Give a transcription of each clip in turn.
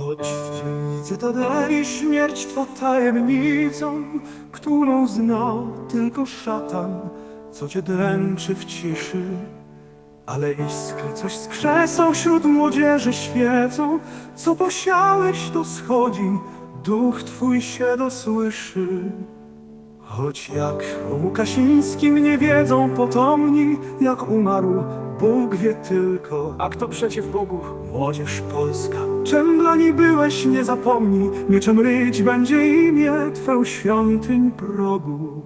Choć w dzielnicy Tadei śmierć twa tajemnicą, którą zna tylko szatan, co cię dręczy w ciszy. Ale iskry coś skrzesą wśród młodzieży świecą, co posiałeś to schodzi, duch twój się dosłyszy. Choć jak o Łukasińskim nie wiedzą potomni, jak umarł, Bóg wie tylko. A kto przeciw Bogu? Młodzież polska, czym dla niej byłeś, nie zapomnij, mieczem ryć będzie imię Twe świątyń progu.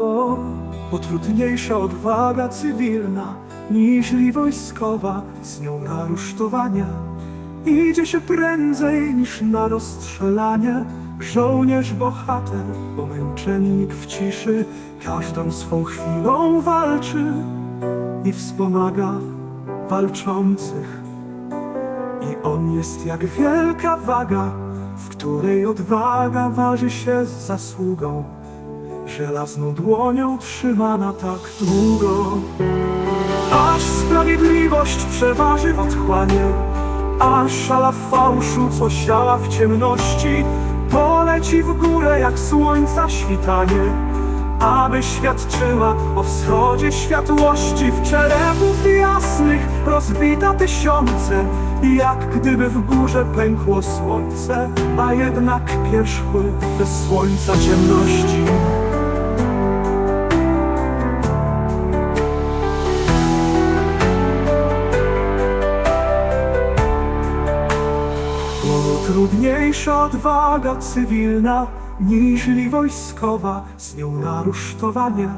O, bo trudniejsza odwaga cywilna, niźli wojskowa, z nią na rusztowania. Idzie się prędzej niż na rozstrzelanie. Żołnierz bohater, bo męczennik w ciszy, każdą swą chwilą walczy i wspomaga walczących. I on jest jak wielka waga, w której odwaga waży się z zasługą. Żelazną dłonią trzymana tak długo, aż sprawiedliwość przeważy w otchłanie, a szala fałszu, co siała w ciemności, poleci w górę jak słońca świtanie. Aby świadczyła o wschodzie światłości w czerepów jasnych rozbita tysiące, jak gdyby w górze pękło słońce, a jednak pierzchły bez słońca ciemności. Trudniejsza odwaga cywilna niźli wojskowa, z nią na rusztowanie.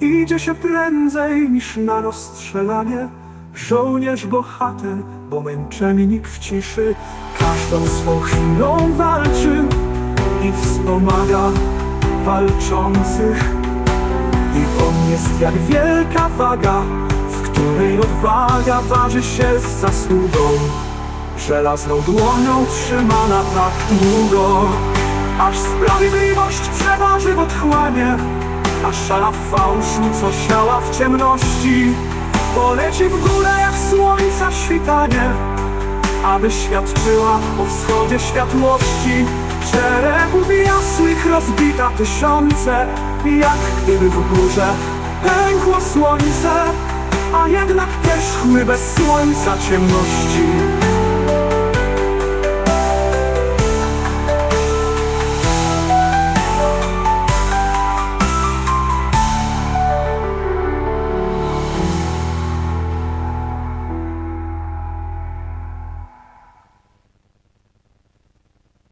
Idzie się prędzej niż na rozstrzelanie. Żołnierz bohater, bo męczennik w ciszy, każdą swą chwilą walczy i wspomaga walczących. I on jest jak wielka waga, w której odwaga waży się z zasługą. Żelazną dłonią trzymana tak długo Aż sprawiedliwość przeważy w otchłanie A szala fałszu, co siała w ciemności. Poleci w górę jak słońca świtanie Aby świadczyła o wschodzie światłości. Czerepów jasnych rozbita tysiące Jak gdyby w górze pękło słońce A jednak pierzchły bez słońca ciemności